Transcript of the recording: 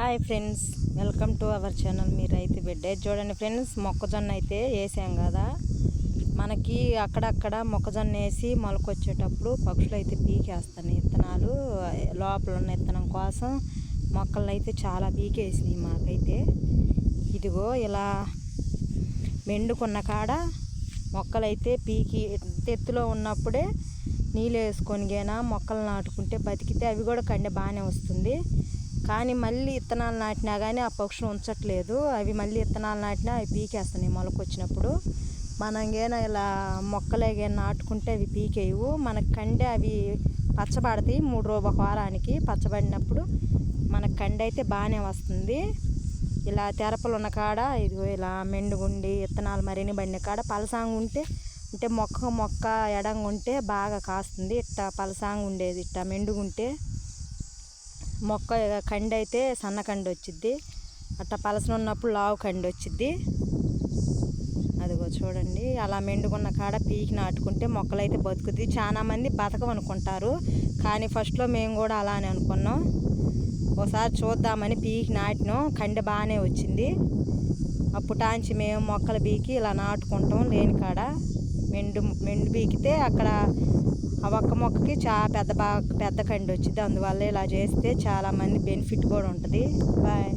Hi friends welcome to our channel. మీ రైతు బిడ్డ. చూడండి ఫ్రెండ్స్ మొక్కజొన్న అయితే వేసాం కదా. మనకి అక్కడక్కడ మొక్కజొన్న వేసి మొలకొచ్చేటప్పుడు పక్షులు అయితే పీకేస్తాయి విత్తనాలు లోపల ఉన్న విత్తనం కోసం మొక్కలను అయితే చాలా పీకేసినాయి మాకైతే. ఇదిగో ఇలా మెండుకున్న కాడ మొక్కలైతే పీకి ఎత్తులో ఉన్నప్పుడే నీళ్ళు వేసుకొని గైనా మొక్కలు నాటుకుంటే బతికితే అవి కూడా కండె బాగానే వస్తుంది. కానీ మళ్ళీ విత్తనాలు నాటినా కానీ ఆ పక్షులు ఉంచట్లేదు. అవి మళ్ళీ విత్తనాలు నాటినా అవి పీకేస్తున్నాయి మొలకొచ్చినప్పుడు. మనం ఇలా మొక్కలు ఏమైనా నాటుకుంటే అవి పీకేయవు. మనకు కండే అవి పచ్చబడతాయి మూడు రోజు ఒక వారానికి పచ్చబడినప్పుడు మనకు కండి అయితే బాగానే వస్తుంది. ఇలా తెరపలు ఉన్న కాడ ఇదిగో ఇలా మెండుగుండి విత్తనాలు మరిని బండిన కాడ పలసాంగు ఉంటే అంటే మొక్క మొక్క ఎడంగా ఉంటే బాగా కాస్తుంది. ఇట్ట పలసాంగు ఉండేది ఇట్ట మెండుగుంటే. మొక్క కండి అయితే సన్న కండి వచ్చిద్ది అట్ట పలసన ఉన్నప్పుడు లావు కండి వచ్చిద్ది అదిగో చూడండి అలా మెండుకున్న కాడ పీకి నాటుకుంటే మొక్కలు అయితే బతుకుద్ది చాలామంది బతకమనుకుంటారు కానీ ఫస్ట్లో మేము కూడా అలానే అనుకున్నాం. ఒకసారి చూద్దామని పీకి నాటినాం కండి బాగానే వచ్చింది. అప్పుటాంచి మేము మొక్కలు పీకి ఇలా నాటుకుంటాం లేని కాడ. మెండు మెండు పీకితే అక్కడ ఆ ఒక్క మొక్కకి చాలా పెద్ద బాగా పెద్ద కండి వచ్చింది అందువల్ల ఇలా చేస్తే చాలామంది బెనిఫిట్ కూడా ఉంటుంది. బాయ్.